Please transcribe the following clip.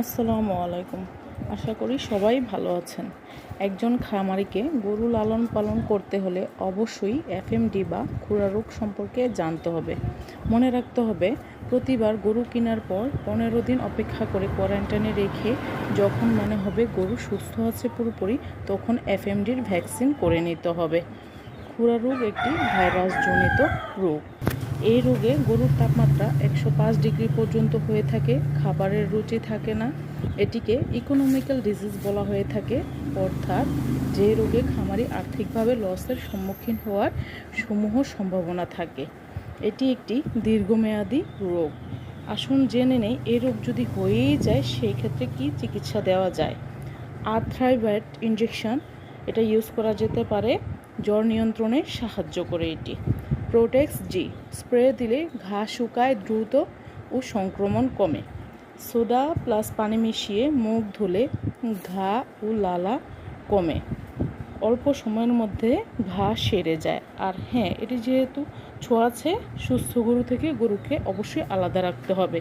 আসসালামু আলাইকুম। আশা করি সবাই ভালো আছেন। একজন খামারিকে গরু লালন পালন করতে হলে অবশ্যই এফএমডি বা খুরা রোগ সম্পর্কে জানতে হবে। মনে রাখতে হবে, প্রতিবার গরু কেনার পর পনেরো দিন অপেক্ষা করে কোয়ারেন্টাইনে রেখে যখন মনে হবে গরু সুস্থ আছে পুরোপুরি, তখন এফএমডির ভ্যাকসিন করে নিতে হবে। খুরা রোগ একটি ভাইরাসজনিত রোগ। এই রোগে গরুর তাপমাত্রা একশো পাঁচ ডিগ্রি পর্যন্ত হয়ে থাকে, খাবারের রুচি থাকে না। এটিকে ইকোনমিক্যাল ডিজিজ বলা হয়ে থাকে। অর্থাৎ যে রোগে খামারি আর্থিকভাবে লসের সম্মুখীন হওয়ার সমূহ সম্ভাবনা থাকে। এটি একটি দীর্ঘমেয়াদী রোগ। আসুন জেনে নেই, এই রোগ যদি হয়েই যায়, সেই ক্ষেত্রে কি চিকিৎসা দেওয়া যায়? আর্থ্রাইবাইট ইনজেকশন, এটা ইউজ করা যেতে পারে। জ্বর নিয়ন্ত্রণে সাহায্য করে এটি। প্রোটেক্স জি স্প্রে দিলে ঘা শুকায় দ্রুত ও সংক্রমণ কমে। সোডা প্লাস পানি মিশিয়ে মুখ ধুলে ঘা ও লালা কমে। অল্প সময়ের মধ্যে ঘা সেরে যায়। আর হ্যাঁ এটি যেহেতু ছোঁয়াছে সুস্থ গরু থেকে গরুকে অবশ্যই আলাদা রাখতে হবে।